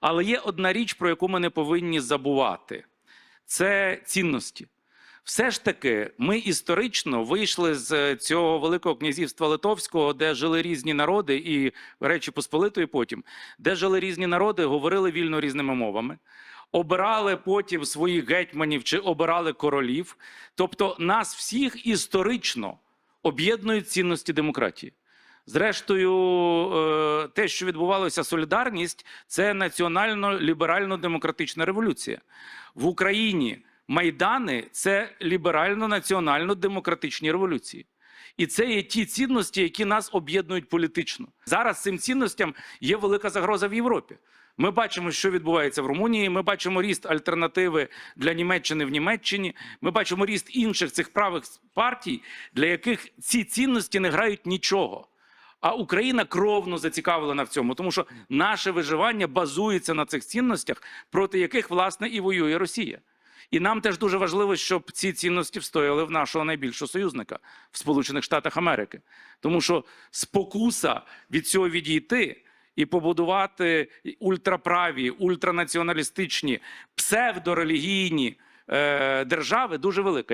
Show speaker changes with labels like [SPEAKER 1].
[SPEAKER 1] Але є одна річ, про яку ми не повинні забувати: це цінності. Все ж таки, ми історично вийшли з цього великого князівства Литовського, де жили різні народи, і Речі Посполитої потім, де жили різні народи, говорили вільно різними мовами, обирали потім своїх гетьманів чи обирали королів. Тобто, нас всіх історично об'єднують цінності демократії. Зрештою, е, те, що відбувалося солідарність, це національно-ліберально-демократична революція в Україні. Майдани це ліберально-національно-демократичні революції. І це є ті цінності, які нас об'єднують політично. Зараз цим цінностям є велика загроза в Європі. Ми бачимо, що відбувається в Румунії. Ми бачимо ріст альтернативи для Німеччини в Німеччині. Ми бачимо ріст інших цих правих партій, для яких ці цінності не грають нічого. А Україна кровно зацікавлена в цьому, тому що наше виживання базується на цих цінностях, проти яких власне і воює Росія. І нам теж дуже важливо, щоб ці цінності встояли в нашого найбільшого союзника в Сполучених Штатах Америки, тому що спокуса від цього відійти і побудувати ультраправі, ультранаціоналістичні, псевдорелігійні е, держави дуже велика.